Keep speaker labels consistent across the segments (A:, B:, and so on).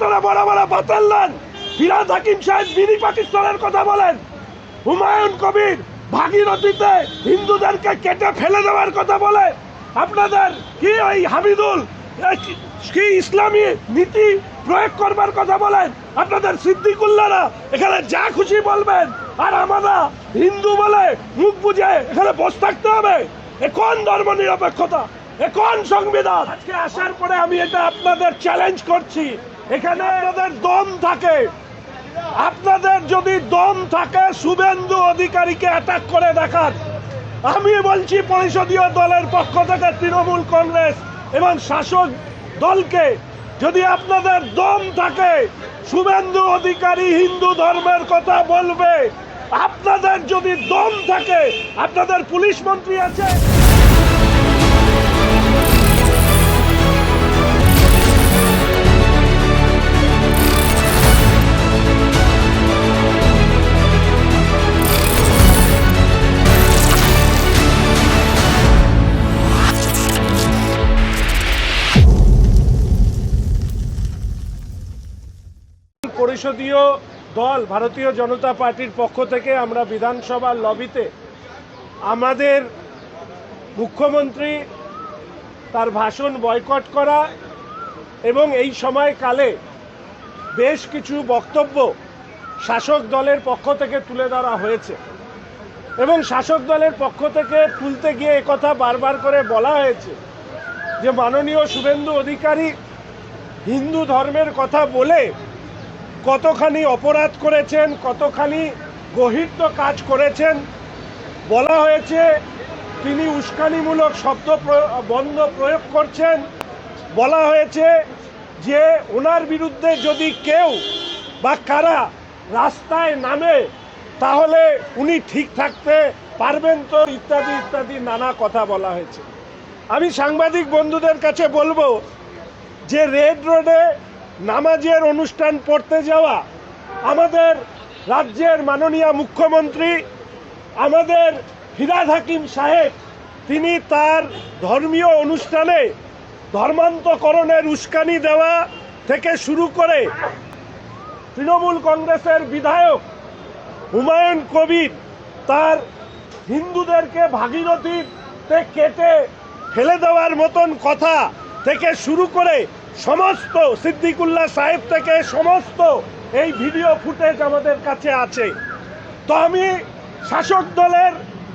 A: ভেতরে বড় বড় বাতাল্লান ফিরাদ হাকিম সাহেব মিনি পাকিস্তানের কথা বলেন, হুমায়ুন কবির ভাগীরথীতে হিন্দুদেরকে কেটে ফেলে দেওয়ার কথা বলে, আপনাদের কি ওই হামিদুল কি ইসলামী নীতি প্রয়োগ করবার কথা বলেন? আপনাদের সিদ্দিকুল্লারা এখানে যা খুশি বলবেন, আর আমরা হিন্দু বলে মুখ বুঝে এখানে বসে থাকতে হবে। এ কোন ধর্ম নিরপেক্ষতা? এ কোন সংবিধান? আজকে আসার পরে আমি এটা আপনাদের চ্যালেঞ্জ করছি। এখানে আপনাদের দম থাকে। আপনাদের যদি দম থাকে, শুভেন্দু অধিকারীকে অ্যাটাক করে দেখান। আমি বলছি পরিষদীয় দলের পক্ষ থেকে তৃণমূল কংগ্রেস এবং শাসক দলকে, যদি আপনাদের দম থাকে, শুভেন্দু অধিকারী হিন্দু ধর্মের কথা বলবে। আপনাদের যদি দম থাকে, আপনাদের পুলিশ মন্ত্রী আছে। পরিষদীয় দল ভারতীয় জনতা পার্টির পক্ষ থেকে আমরা বিধানসভার লবিতে আমাদের মুখ্যমন্ত্রী তার ভাষণ বয়কট করা এবং এই সময়কালে বেশ কিছু বক্তব্য শাসক দলের পক্ষ থেকে তুলে ধরা হয়েছে এবং শাসক দলের পক্ষ থেকে তুলতে গিয়ে একথা বারবার করে বলা হয়েছে যে মাননীয় শুভেন্দু অধিকারী হিন্দু ধর্মের কথা বলে কতখানি অপরাধ করেছেন, কতখানি গহিত কাজ করেছেন, বলা হয়েছে তিনি উস্কানিমূলক শব্দ বন্ধ প্রয়োগ করছেন। বলা হয়েছে যে ওনার বিরুদ্ধে যদি কেউ বা কারা রাস্তায় নামে, তাহলে উনি ঠিক থাকতে পারবেন তো, ইত্যাদি ইত্যাদি নানা কথা বলা হয়েছে। আমি সাংবাদিক বন্ধুদের কাছে বলব যে রেড রোডে নামাজের অনুষ্ঠান পড়তে যাওয়া, আমাদের রাজ্যের মাননীয় মুখ্যমন্ত্রী, আমাদের ফিরাদ হাকিম সাহেব, তিনি তার ধর্মীয় অনুষ্ঠানে ধর্মান্তকরণের উস্কানি দেওয়া থেকে শুরু করে তৃণমূল কংগ্রেসের বিধায়ক হুমায়ুন কবির তার হিন্দুদেরকে ভাগীরথীতে কেটে ফেলে দেওয়ার মতন কথা থেকে শুরু করে সমস্ত সিদ্দিকুল্লাহ সাহেব থেকে সমস্ত এই ভিডিও ফুটেজ আমাদের কাছে আছে। তো আমি শাসক দলের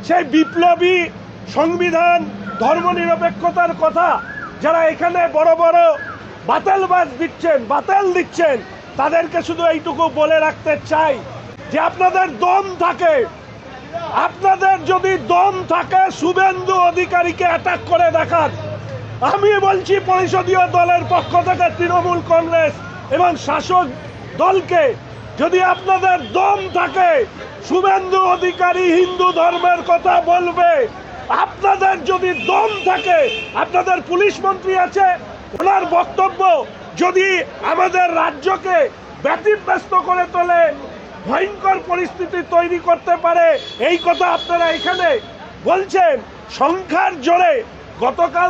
A: সেই বিপ্লবী সংবিধান ধর্মনিরপেক্ষতার কথা যারা এখানে বড় বড় বাতালবাজ দিচ্ছেন, বাতাল দিচ্ছেন, তাদেরকে শুধু এইটুকু বলে রাখতে চাই যে আপনাদের দম থাকে। আপনাদের যদি দম থাকে, শুভেন্দু অধিকারীকে অ্যাটাক করে দেখান। আমি বলছি পরিষদীয় দলের পক্ষ থেকে তৃণমূল কংগ্রেস এবং শাসক দলকে, যদি আপনাদের দম থাকে, শুভেন্দু অধিকারী হিন্দু ধর্মের কথা বলবে। আপনাদের যদি দম থাকে, আপনাদের পুলিশ মন্ত্রী আছে, ওনার বক্তব্য যদি আমাদের রাজ্যকে ব্যতিব্যস্ত করে তোলে, ভয়ঙ্কর পরিস্থিতি তৈরি করতে পারে, এই কথা আপনারা এখানে বলছেন। সংখ্যার জোরে গতকাল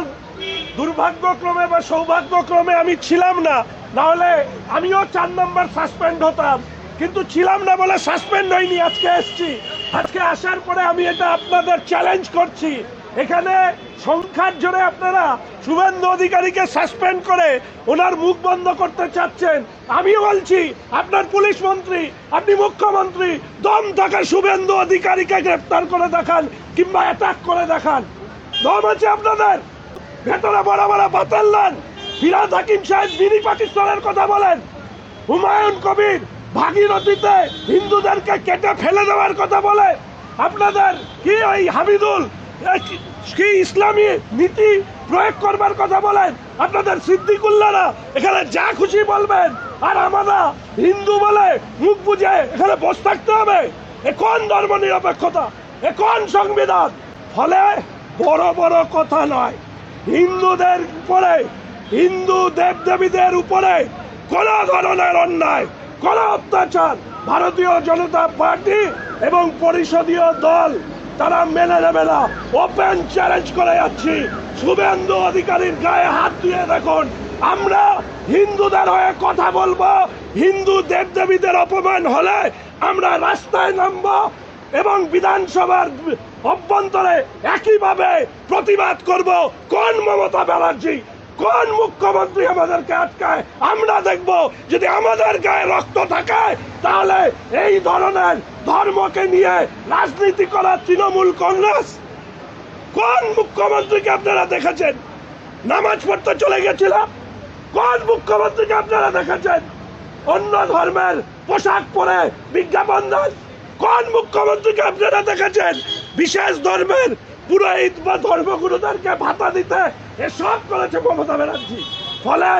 A: দুর্ভাগ্যক্রমে বা সৌভাগ্যক্রমে আমি ছিলাম না। নাহলে আমিও চার নম্বর সাসপেন্ড হতাম। কিন্তু ছিলাম না বলে সাসপেন্ড হয়নি আজকে এসছি। আজকে আসার পরে আমি এটা আপনাদের চ্যালেঞ্জ করছি। এখানে সংখ্যার জোরে আপনারা শুভেন্দু অধিকারীকে সাসপেন্ড করে ওনার মুখ বন্ধ করতে চাচ্ছেন। আমি বলছি, আপনার পুলিশ মন্ত্রী, আপনি মুখ্যমন্ত্রী, দম থাকা শুভেন্দু অধিকারীকে গ্রেপ্তার করে দেখান কিংবা অ্যাটাক করে দেখান। দম আছে আপনাদের। ভেতরে বড় বড় বাতাল বাতাল্লান ফিরাজ হাকিম সাহেব মিনি পাকিস্তানের কথা বলেন, হুমায়ুন কবির ভাগীরথীতে হিন্দুদেরকে কেটে ফেলে দেওয়ার কথা বলে, আপনাদের কি ওই হামিদুল কি- কি ইসলামী নীতি প্রয়োগ করবার কথা বলেন? আপনাদের সিদ্দিকুল্লারা এখানে যা খুশি বলবেন, আর আমরা হিন্দু বলে মুখ বুঝে এখানে বসে থাকতে হবে। এ কোন ধর্ম নিরপেক্ষতা এ কোন সংবিধান? ফলে বড় বড় কথা নয়। হিন্দুদের উপরে, হিন্দু দেবদেবীদের উপরে কোন ধরনের অন্যায়, কোন অত্যাচার ভারতীয় জনতা পার্টি এবং পরিষদীয় দল তারা মেনে নেবে না। ওপেন চ্যালেঞ্জ করে যাচ্ছি। শুভেন্দু অধিকারীর গায়ে হাত দিয়ে দেখুন। আমরা হিন্দুদের হয়ে কথা বলব, হিন্দু দেবদেবীদের অপমান হলে আমরা রাস্তায় নামবো এবং বিধানসভার অভ্যন্তরে একইভাবে প্রতিবাদ করব কোন মমতা ব্যানার্জি, কোন মুখ্যমন্ত্রী আমাদেরকে আটকায়? আমরা দেখব যদি আমাদের গায়ে রক্ত থাকে, তাহলে এই ধরনের ধর্মকে নিয়ে রাজনীতি করা তৃণমূল কংগ্রেস। কোন মুখ্যমন্ত্রীকে আপনারা দেখেছেন? নামাজ পড়তে চলে গেছিলাম। কোন মুখ্যমন্ত্রীকে আপনারা দেখেছেন? অন্য ধর্মের পোশাক পরে বিজ্ঞাপন দেন। কোন মুখ্যমন্ত্রীকে আপনারা দেখেছেন? বিশেষ ধর্মের পুরোহিত বা ধর্মগুরুদেরকে ভাতা দিতে এসব করেছে মমতা ব্যানার্জি। ফলে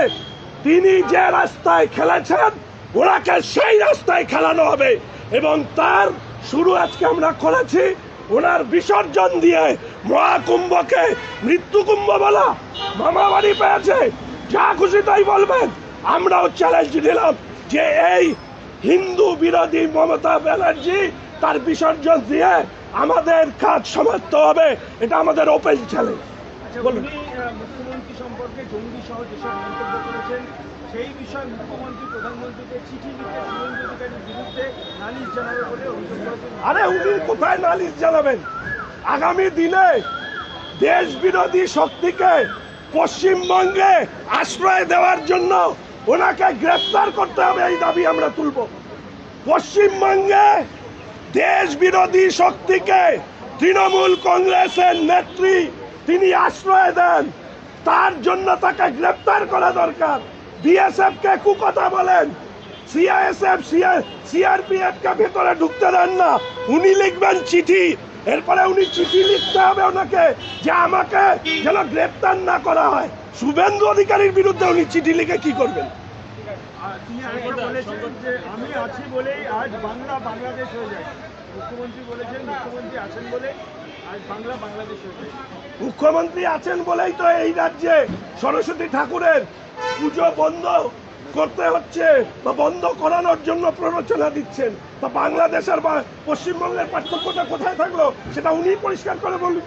A: তিনি যে রাস্তায় খেলেছেন, ওনাকে সেই রাস্তায় খেলানো হবে এবং তার শুরু আজকে আমরা করেছি ওনার বিসর্জন দিয়ে মহাকুম্ভকে মৃত্যু কুম্ভ বলা। মামা বাড়ি পেয়েছে। যা খুশি তাই বলবেন। আমরাও চ্যালেঞ্জ দিলাম যে এই হিন্দু বিরোধী মমতা ব্যানার্জি তার বিসর্জন দিয়ে আমাদের কাজ সমাপ্ত হবে। এটা আমাদের ওপেন চ্যালেঞ্জ
B: আচ্ছা,
A: বলুন।
B: উনি আহ, মুখ্যমন্ত্রী সম্পর্কে জঙ্গি সহ যেসব মন্তব্য করেছেন সেই বিষয়ে মুখ্যমন্ত্রী প্রধানমন্ত্রীকে চিঠি লিখে শুভেন্দু অধিকারীর বিরুদ্ধে নালিশ জানাবে বলে অভিযোগ করেছেন।
A: আরে উনি কোথায় নালিশ জানাবেন? আগামী দিনে দেশ বিরোধী শক্তিকে পশ্চিমবঙ্গে আশ্রয় দেওয়ার জন্য ওনাকে গ্রেফতার করতে হবে, এই দাবি আমরা তুলব। পশ্চিমবঙ্গে দেশ বিরোধী শক্তিকে তৃণমূল কংগ্রেসের নেত্রী তিনি আশ্রয় দেন। তার জন্য তাকে গ্রেফতার করা দরকার। বিএসএফ কে কুকথা বলেন, সিআইএসএফ সিআরপিএফ কে ভেতরে ঢুকতে দেন না। উনি লিখবেন চিঠি এরপরে উনি চিঠি লিখতে হবে ওনাকে যে আমাকে যেন গ্রেফতার না করা হয়। শুভেন্দু অধিকারীর বিরুদ্ধে উনি চিঠি লিখে কি করবেন?
B: আমি আছি বলেই আজ বাংলা বাংলাদেশ হয়ে যায়। মুখ্যমন্ত্রী বলেছেন মুখ্যমন্ত্রী আছেন বলে আজ বাংলা বাংলাদেশ যায়।
A: মুখ্যমন্ত্রী আছেন বলেই তো এই রাজ্যে সরস্বতী ঠাকুরের পুজো বন্ধ। করতে হচ্ছে বা বন্ধ করানোর জন্য প্ররোচনা দিচ্ছেন। বা বাংলাদেশ আর বা- পশ্চিমবঙ্গের পার্থক্যটা কোথায় থাকল, সেটা উনি পরিষ্কার করে বলুন।